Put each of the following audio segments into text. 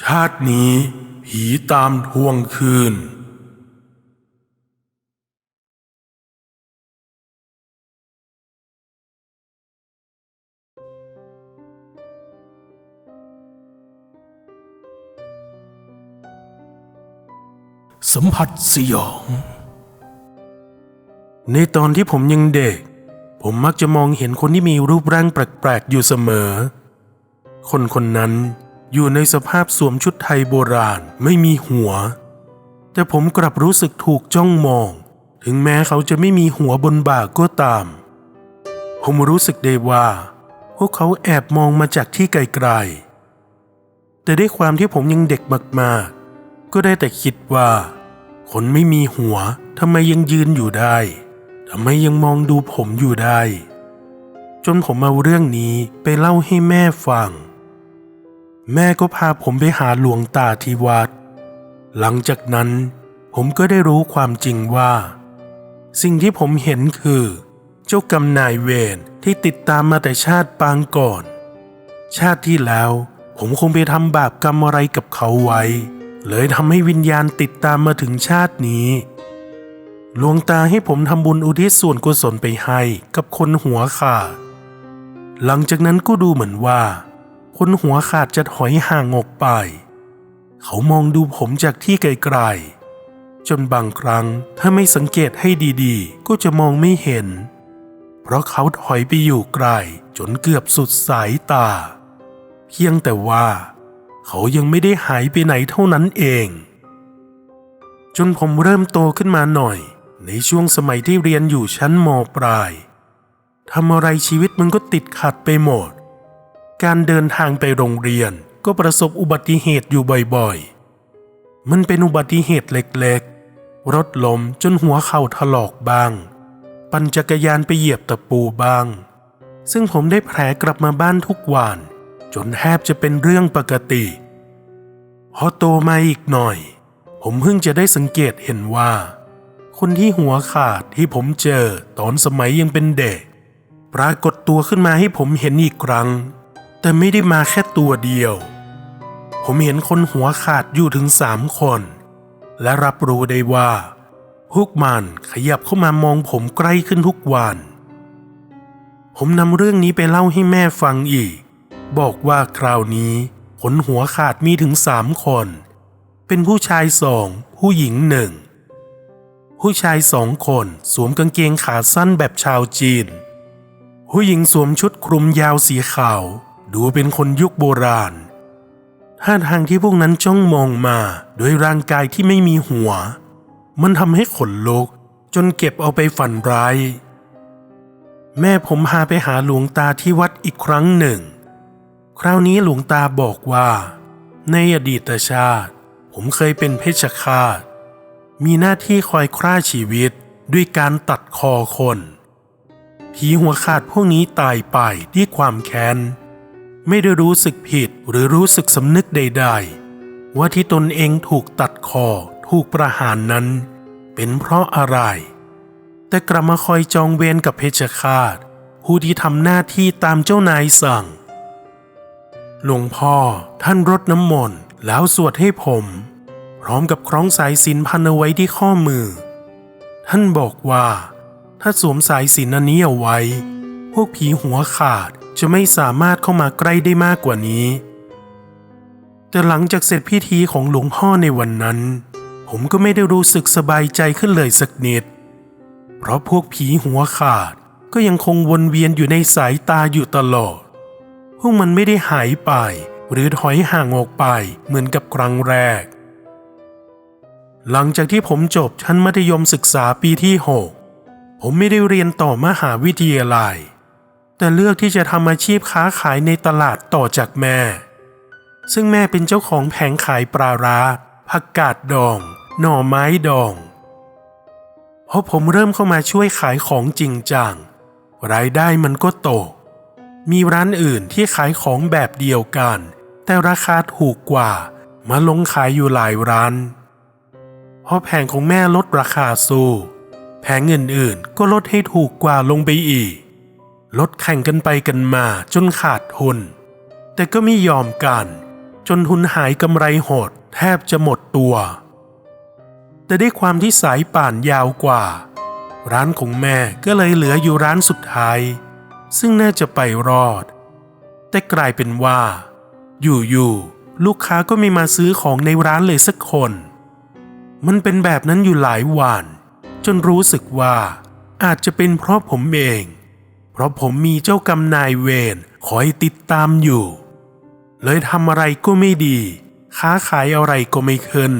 ชาตินี้ผีตามทวงคืน สัมผัสสยอง ในตอนที่ผมยังเด็ก ผมมักจะมองเห็นคนที่มีรูปร่างแปลกๆอยู่เสมอ คนคนนั้น อยู่ในสภาพสวมชุดไทยโบราณไม่มีหัว แต่ผมกลับรู้สึกถูกจ้องมอง ถึงแม้เขาจะไม่มีหัวบนบ่าก็ตาม ผมรู้สึกได้ว่า พวกเขาแอบมองมาจากที่ไกลๆ แต่ด้วยความที่ผมยังเด็กมากๆ ก็ได้แต่คิดว่า คนไม่มีหัวทำไมยังยืนอยู่ได้ทำไมยังมองดูผมอยู่ได้ จนผมเอาเรื่องนี้ไปเล่าให้แม่ฟัง แม่ก็พาผมไปหาหลวงตาที่วัด หลังจากนั้นผมก็ได้รู้ความจริงว่า สิ่งที่ผมเห็นคือ เจ้ากรรมนายเวรที่ติดตามมาแต่ชาติปางก่อน ชาติที่แล้ว ผมคงไปทำบาปกรรมอะไรกับเขาไว้ เลยทำให้วิญญาณติดตามมาถึงชาตินี้หลวงตาให้ผมทำบุญอุทิศส่วนกุศลไปให้กับคนหัวขาดหลังจากนั้นก็ดูเหมือนว่า คนหัวขาดจะถอยห่างออกไป เขามองดูผมจากที่ไกลๆ จนบางครั้งถ้าไม่สังเกตให้ดีๆ ก็จะมองไม่เห็น เพราะเขาถอยไปอยู่ไกลจนเกือบสุดสายตา เพียงแต่ว่า เขายังไม่ได้หายไปไหนเท่านั้นเอง จนผมเริ่มโตขึ้นมาหน่อย ในช่วงสมัยที่เรียนอยู่ชั้นมปลายทำอะไรชีวิตมันก็ติดขัดไปหมด การเดินทางไปโรงเรียนก็ประสบอุบัติเหตุอยู่บ่อยๆ มันเป็นอุบัติเหตุเล็กๆ รถล้มจนหัวเข่าถลอกบ้าง ปั่นจักรยานไปเหยียบตะปูบ้าง ซึ่งผมได้แผลกลับมาบ้านทุกวัน จนแทบจะเป็นเรื่องปกติพอโตมาอีกหน่อย ผมเพิ่งจะได้สังเกตเห็นว่า คนที่หัวขาดที่ผมเจอตอนสมัยยังเป็นเด็ก ปรากฏตัวขึ้นมาให้ผมเห็นอีกครั้ง แต่ไม่ได้มาแค่ตัวเดียว ผมเห็นคนหัวขาดอยู่ถึงสามคน และรับรู้ได้ว่า พวกมันขยับเข้ามามองผมใกล้ขึ้นทุกวัน ผมนำเรื่องนี้ไปเล่าให้แม่ฟังอีก บอกว่าคราวนี้คนหัวขาดมีถึงสามคน เป็นผู้ชายสองผู้หญิงหนึ่งผู้ชายสองคนสวมกางเกงขาสั้นแบบชาวจีน ผู้หญิงสวมชุดคลุมยาวสีขาว ดูเป็นคนยุคโบราณท่าทางที่พวกนั้นจ้องมองมาด้วยร่างกายที่ไม่มีหัว มันทำให้ขนลุกจนเก็บเอาไปฝันร้าย แม่ผมพาไปหาหลวงตาที่วัดอีกครั้งหนึ่ง คราวนี้หลวงตาบอกว่า ในอดีตชาติ ผมเคยเป็นเพชฌฆาต มีหน้าที่คอยฆ่าชีวิตด้วยการตัดคอคนผีหัวขาดพวกนี้ตายไปด้วยความแค้น ไม่ได้รู้สึกผิดหรือรู้สึกสำนึกใด ๆ ว่าที่ตนเองถูกตัดคอถูกประหารนั้น เป็นเพราะอะไร แต่กลับมาคอยจองเวรกับเพชฌฆาตผู้ที่ทำหน้าที่ตามเจ้านายสั่ง หลวงพ่อท่านรดน้ำมนต์แล้วสวดให้ผม พร้อมกับคล้องสายสินพันเอาไว้ที่ข้อมือ ท่านบอกว่า ถ้าสวมสายสินอันนี้เอาไว้ พวกผีหัวขาด จะไม่สามารถเข้ามาใกล้ได้มากกว่านี้ แต่หลังจากเสร็จพิธีของหลวงพ่อในวันนั้น ผมก็ไม่ได้รู้สึกสบายใจขึ้นเลยสักนิด เพราะพวกผีหัวขาดก็ยังคงวนเวียนอยู่ในสายตาอยู่ตลอด พวกมันไม่ได้หายไป หรือถอยห่างออกไปเหมือนกับครั้งแรก หลังจากที่ผมจบชั้นมัธยมศึกษาปีที่ 6 ผมไม่ได้เรียนต่อมหาวิทยาลัย แต่เลือกที่จะทำอาชีพค้าขายในตลาดต่อจากแม่ ซึ่งแม่เป็นเจ้าของแผงขายปลาร้าผักกาดดอง หน่อไม้ดองพอผมเริ่มเข้ามาช่วยขายของจริงจังรายได้มันก็ตกมีร้านอื่นที่ขายของแบบเดียวกัน แต่ราคาถูกกว่า มาลงขายอยู่หลายร้านพอแผงของแม่ลดราคาสู้แผงอื่นๆก็ลดให้ถูกกว่าลงไปอีก ลดแข่งกันไปกันมาจนขาดทุน แต่ก็ไม่ยอมกัน จนทุนหายกำไรหดแทบจะหมดตัว แต่ด้วยความที่สายป่านยาวกว่า ร้านของแม่ก็เลยเหลืออยู่ร้านสุดท้าย ซึ่งน่าจะไปรอด แต่กลายเป็นว่า อยู่ๆลูกค้าก็ไม่มาซื้อของในร้านเลยสักคน มันเป็นแบบนั้นอยู่หลายวัน จนรู้สึกว่าอาจจะเป็นเพราะผมเอง เพราะผมมีเจ้ากรรมนายเวรคอยติดตามอยู่ เลยทำอะไรก็ไม่ดี ค้าขายอะไรก็ไม่ขึ้น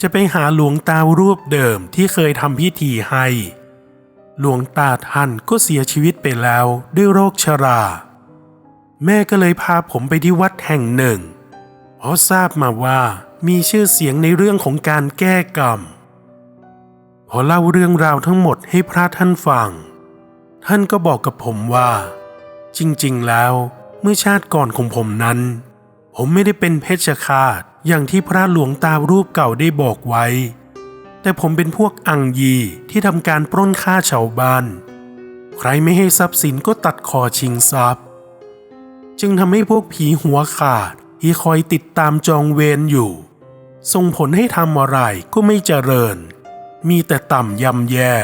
จะไปหาหลวงตารูปเดิมที่เคยทำพิธีให้ หลวงตาท่านก็เสียชีวิตไปแล้วด้วยโรคชรา แม่ก็เลยพาผมไปที่วัดแห่งหนึ่ง เพราะทราบมาว่ามีชื่อเสียงในเรื่องของการแก้กรรม พอเล่าเรื่องราวทั้งหมดให้พระท่านฟัง ท่านก็บอกกับผมว่า จริงๆ แล้วเมื่อชาติก่อนของผมนั้น ผมไม่ได้เป็นเพชฌฆาตอย่างที่พระหลวงตารูปเก่าได้บอกไว้ แต่ผมเป็นพวกอังยีที่ทำการปล้นฆ่าชาวบ้าน ใครไม่ให้ทรัพย์สินก็ตัดคอชิงทรัพย์ จึงทำให้พวกผีหัวขาดที่คอยติดตามจองเวรอยู่ ส่งผลให้ทำอะไรก็ไม่เจริญ มีแต่ต่ำยำแย่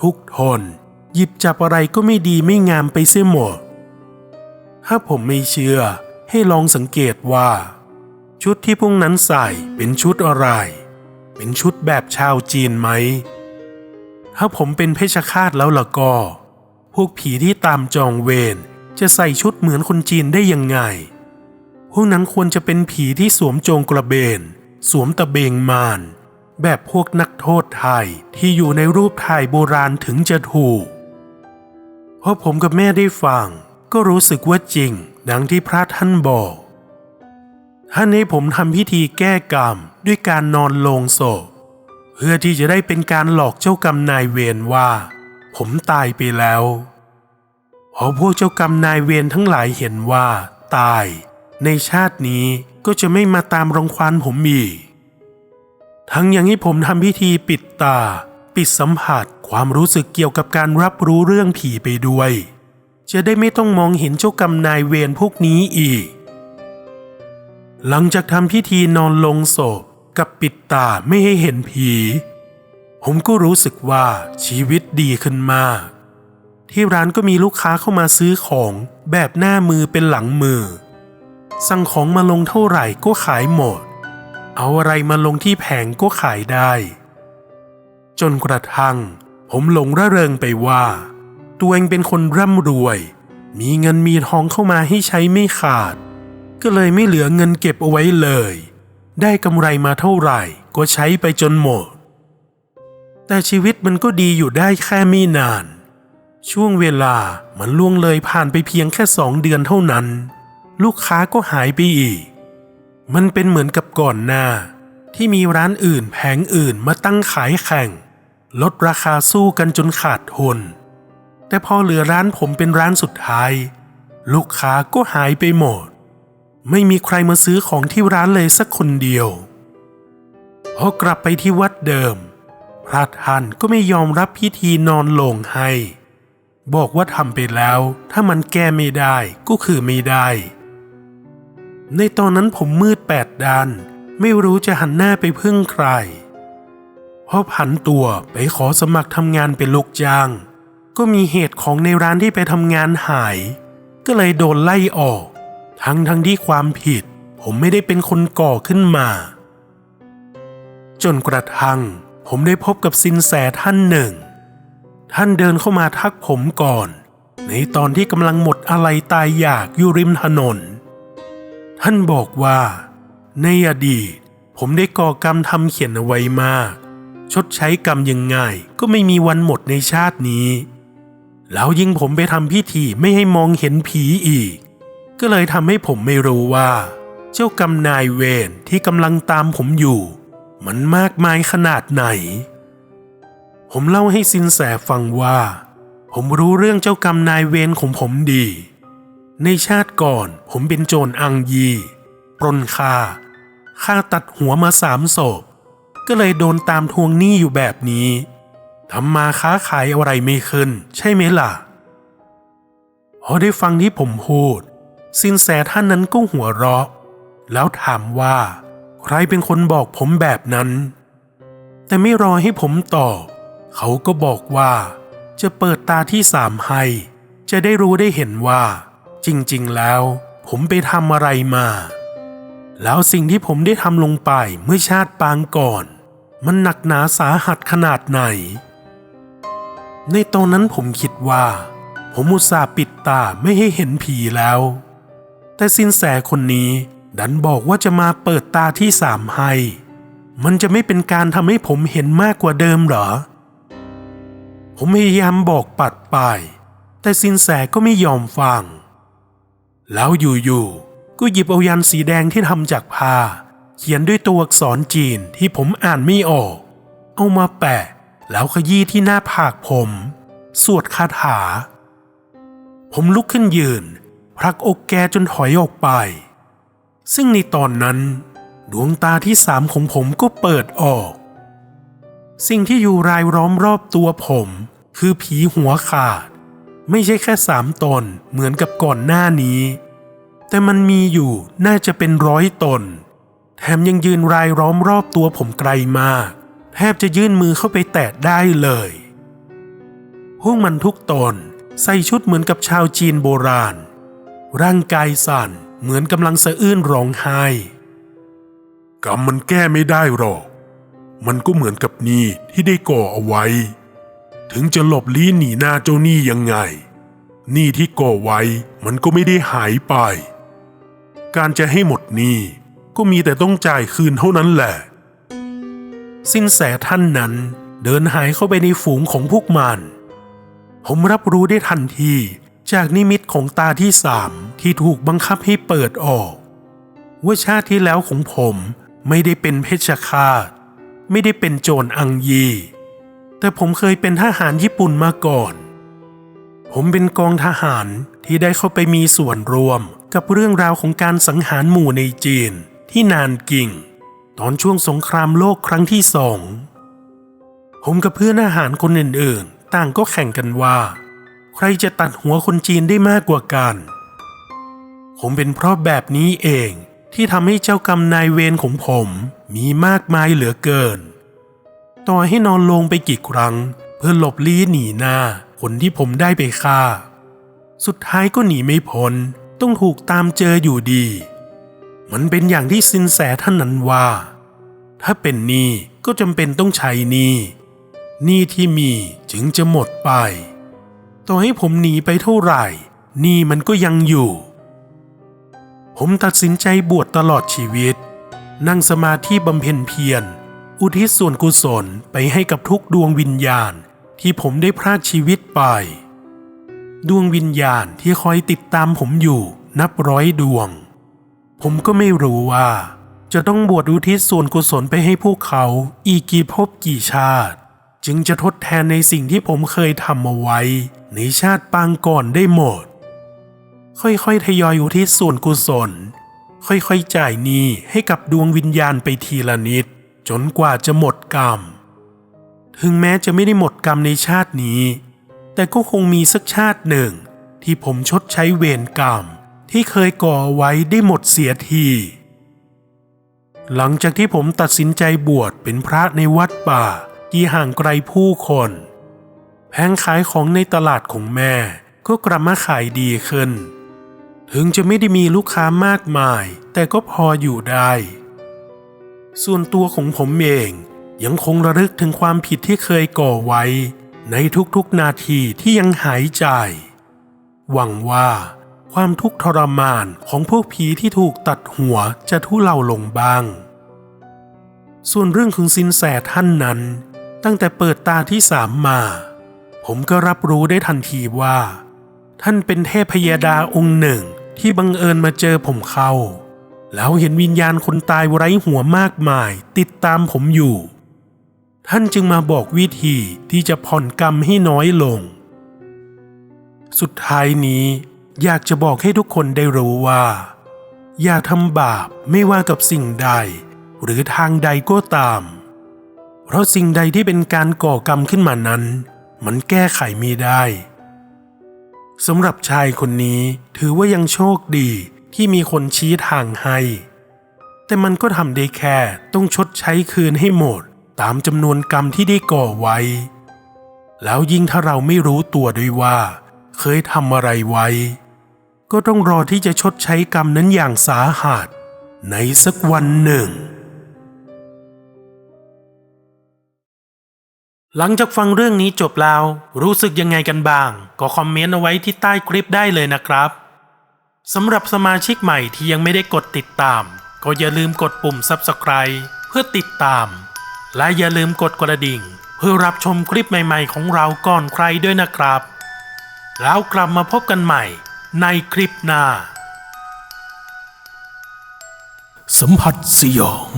ทุกทน หยิบจับอะไรก็ไม่ดีไม่งามไปเสียหมด ถ้าผมไม่เชื่อให้ลองสังเกตว่า ชุดที่พวกนั้นใส่เป็นชุดอะไร เป็นชุดแบบชาวจีนไหม ถ้าผมเป็นเพชฌฆาตแล้วล่ะก็ พวกผีที่ตามจองเวรจะใส่ชุดเหมือนคนจีนได้ยังไง พวกนั้นควรจะเป็นผีที่สวมโจงกระเบน สวมตะเบงมาน แบบพวกนักโทษไทยที่อยู่ในรูปถ่ายโบราณถึงจะถูก พอผมกับแม่ได้ฟัง ก็รู้สึกว่าจริง ดังที่พระท่านบอก ท่านให้ผมทำพิธีแก้กรรมด้วยการนอนลงศพ เพื่อที่จะได้เป็นการหลอกเจ้ากรรมนายเวรว่า ผมตายไปแล้วพอพวกเจ้ากรรมนายเวรทั้งหลายเห็นว่า ตาย ในชาตินี้ก็จะไม่มาตามรังควานผมอีกทั้งยังให้ผมทำพิธีปิดตา ปิดสัมผัสความรู้สึกเกี่ยวกับการรับรู้เรื่องผีไปด้วย จะได้ไม่ต้องมองเห็นเจ้ากรรมนายเวรพวกนี้อีก หลังจากทำพิธีนอนลงศพกับปิดตาไม่ให้เห็นผี ผมก็รู้สึกว่าชีวิตดีขึ้นมาก ที่ร้านก็มีลูกค้าเข้ามาซื้อของแบบหน้ามือเป็นหลังมือ สั่งของมาลงเท่าไหร่ก็ขายหมด เอาอะไรมาลงที่แผงก็ขายได้ จนกระทั่ง ผมหลงระเริงไปว่า ตัวเองเป็นคนร่ำรวย มีเงินมีทองเข้ามาให้ใช้ไม่ขาด ก็เลยไม่เหลือเงินเก็บเอาไว้เลย ได้กำไรมาเท่าไหร่ก็ใช้ไปจนหมด แต่ชีวิตมันก็ดีอยู่ได้แค่ไม่นาน ช่วงเวลามันล่วงเลยผ่านไปเพียงแค่สองเดือนเท่านั้น ลูกค้าก็หายไปอีก มันเป็นเหมือนกับก่อนหน้าที่มีร้านอื่นแผงอื่นมาตั้งขายแข่ง ลดราคาสู้กันจนขาดทุน แต่พอเหลือร้านผมเป็นร้านสุดท้าย ลูกค้าก็หายไปหมด ไม่มีใครมาซื้อของที่ร้านเลยสักคนเดียวพอกลับไปที่วัดเดิม พระท่านก็ไม่ยอมรับพิธีนอนลงให้ บอกว่าทำไปแล้ว ถ้ามันแก้ไม่ได้ก็คือไม่ได้ ในตอนนั้นผมมืดแปดด้าน ไม่รู้จะหันหน้าไปพึ่งใคร พอผันตัวไปขอสมัครทำงานเป็นลูกจ้าง ก็มีเหตุของในร้านที่ไปทำงานหาย ก็เลยโดนไล่ออก ทั้งทั้งที่ความผิด ผมไม่ได้เป็นคนก่อขึ้นมา จนกระทั่งผมได้พบกับสินแสท่านหนึ่ง ท่านเดินเข้ามาทักผมก่อน ในตอนที่กำลังหมดอะไรตายอยากอยู่ริมถนน ท่านบอกว่า ในอดีตผมได้ก่อกรรมทำเขียนเอาไว้มาก ชดใช้กรรมยังไงก็ไม่มีวันหมดในชาตินี้ แล้วยิ่งผมไปทำพิธีไม่ให้มองเห็นผีอีก ก็เลยทำให้ผมไม่รู้ว่า เจ้ากรรมนายเวรที่กำลังตามผมอยู่ มันมากมายขนาดไหน ผมเล่าให้สินแสฟังว่า ผมรู้เรื่องเจ้ากรรมนายเวรของผมดี ในชาติก่อนผมเป็นโจรอังยี ปล้นฆ่าฆ่าตัดหัวมาสามศพ ก็เลยโดนตามทวงหนี้อยู่แบบนี้ทำมาค้าขายอะไรไม่ขึ้น ใช่ไหมล่ะพอได้ฟังที่ผมพูด สินแสท่านนั้นก็หัวเราะ แล้วถามว่า ใครเป็นคนบอกผมแบบนั้น แต่ไม่รอให้ผมตอบ เขาก็บอกว่า จะเปิดตาที่สามให้จะได้รู้ได้เห็นว่า จริงๆแล้ว ผมไปทำอะไรมา แล้วสิ่งที่ผมได้ทำลงไปเมื่อชาติปางก่อน มันหนักหนาสาหัสขนาดไหน ในตอนนั้นผมคิดว่า ผมอุตส่าห์ปิดตาไม่ให้เห็นผีแล้ว แต่สินแสคนนี้ดันบอกว่าจะมาเปิดตาที่สามให้มันจะไม่เป็นการทำให้ผมเห็นมากกว่าเดิมเหรอ ผมพยายามบอกปัดไป แต่สินแสก็ไม่ยอมฟัง แล้วอยู่ๆก็หยิบเอายันสีแดงที่ทำจากผ้า เขียนด้วยตัวอักษรจีนที่ผมอ่านไม่ออก เอามาแปะ แล้วขยี้ที่หน้าผากผม สวดคาถา ผมลุกขึ้นยืนพรักอกแกจนถอยออกไป ซึ่งในตอนนั้น ดวงตาที่สามของผมก็เปิดออก สิ่งที่อยู่รายล้อมรอบตัวผม คือผีหัวขาด ไม่ใช่แค่สามตนเหมือนกับก่อนหน้านี้ แต่มันมีอยู่น่าจะเป็นร้อยตน แถมยังยืนรายล้อมรอบตัวผมไกลมากแทบจะยื่นมือเข้าไปแตะได้เลยพวกมันทุกตนใส่ชุดเหมือนกับชาวจีนโบราณ ร่างกายสั่นเหมือนกำลังสะอื้นร้องไห้กรรมมันแก้ไม่ได้หรอก มันก็เหมือนกับหนี้ที่ได้ก่อเอาไว้ ถึงจะหลบลี้หนีหน้าเจ้าหนี้ยังไง หนี้ที่ก่อไว้มันก็ไม่ได้หายไป การจะให้หมดหนี้ ก็มีแต่ต้องจ่ายคืนเท่านั้นแหละ สินแสท่านนั้นเดินหายเข้าไปในฝูงของพวกมันผมรับรู้ได้ทันทีจากนิมิตของตาที่สามที่ถูกบังคับให้เปิดออก ว่าชาติที่แล้วของผมไม่ได้เป็นเพชฌฆาต ไม่ได้เป็นโจรอังยี แต่ผมเคยเป็นทหารญี่ปุ่นมาก่อน ผมเป็นกองทหารที่ได้เข้าไปมีส่วนร่วมกับเรื่องราวของการสังหารหมู่ในจีน ที่นานกิ่ง ตอนช่วงสงครามโลกครั้งที่สอง ผมกับเพื่อนอาหารคนอื่นๆ ต่างก็แข่งกันว่า ใครจะตัดหัวคนจีนได้มากกว่ากัน ผมเป็นเพราะแบบนี้เองที่ทำให้เจ้ากรรมนายเวรของผมมีมากมายเหลือเกิน ต่อให้นอนลงไปกี่ครั้ง เพื่อหลบลี้หนีหน้าคนที่ผมได้ไปฆ่า สุดท้ายก็หนีไม่พ้นต้องถูกตามเจออยู่ดี มันเป็นอย่างที่สินแสท่านนั้นว่า ถ้าเป็นหนี้ก็จำเป็นต้องใช้หนี้หนี้ที่มีจึงจะหมดไป ต่อให้ผมหนีไปเท่าไหร่หนี้มันก็ยังอยู่ ผมตัดสินใจบวชตลอดชีวิต นั่งสมาธิบำเพ็ญเพียร อุทิศส่วนกุศลไปให้กับทุกดวงวิญญาณที่ผมได้พรากชีวิตไป ดวงวิญญาณที่คอยติดตามผมอยู่นับร้อยดวง ผมก็ไม่รู้ว่า จะต้องบวชอุทิศส่วนกุศลไปให้พวกเขาอีกกี่ภพกี่ชาติ จึงจะทดแทนในสิ่งที่ผมเคยทำเอาไว้ ในชาติปางก่อนได้หมด ค่อยๆทยอยอุทิศส่วนกุศล ค่อยๆจ่ายหนี้ให้กับดวงวิญญาณไปทีละนิด จนกว่าจะหมดกรรม ถึงแม้จะไม่ได้หมดกรรมในชาตินี้ แต่ก็คงมีสักชาติหนึ่ง ที่ผมชดใช้เวรกรรม ที่เคยก่อไว้ได้หมดเสียที หลังจากที่ผมตัดสินใจบวชเป็นพระในวัดป่าที่ห่างไกลผู้คน แผงขายของในตลาดของแม่ก็กลับมาขายดีขึ้น ถึงจะไม่ได้มีลูกค้ามากมาย แต่ก็พออยู่ได้ ส่วนตัวของผมเองยังคงระลึกถึงความผิดที่เคยก่อไว้ ในทุกๆนาทีที่ยังหายใจ หวังว่า ความทุกข์ทรมานของพวกผีที่ถูกตัดหัวจะทุเลาลงบ้าง ส่วนเรื่องของสินแสท่านนั้น ตั้งแต่เปิดตาที่สามมา ผมก็รับรู้ได้ทันทีว่า ท่านเป็นเทพพยดาองค์หนึ่งที่บังเอิญมาเจอผมเข้า แล้วเห็นวิญญาณคนตายไร้หัวมากมาย ติดตามผมอยู่ ท่านจึงมาบอกวิธีที่จะผ่อนกรรมให้น้อยลง สุดท้ายนี้ อยากจะบอกให้ทุกคนได้รู้ว่า อย่าทำบาปไม่ว่ากับสิ่งใด หรือทางใดก็ตาม เพราะสิ่งใดที่เป็นการก่อกรรมขึ้นมานั้น มันแก้ไขไม่ได้สำหรับชายคนนี้ถือว่ายังโชคดีที่มีคนชี้ทางให้ แต่มันก็ทำได้แค่ต้องชดใช้คืนให้หมดตามจำนวนกรรมที่ได้ก่อไว้ แล้วยิ่งถ้าเราไม่รู้ตัวด้วยว่า เคยทำอะไรไว้ ก็ต้องรอที่จะชดใช้กรรมนั้นอย่างสาหัสในสักวันหนึ่ง หลังจากฟังเรื่องนี้จบแล้ว รู้สึกยังไงกันบ้าง ก็คอมเมนต์เอาไว้ที่ใต้คลิปได้เลยนะครับสำหรับสมาชิกใหม่ที่ยังไม่ได้กดติดตาม ก็อย่าลืมกดปุ่ม Subscribe เพื่อติดตาม และอย่าลืมกดกระดิ่ง เพื่อรับชมคลิปใหม่ๆของเราก่อนใครด้วยนะครับ แล้วกลับมาพบกันใหม่ ในคลิปหน้า สัมผัสสยอง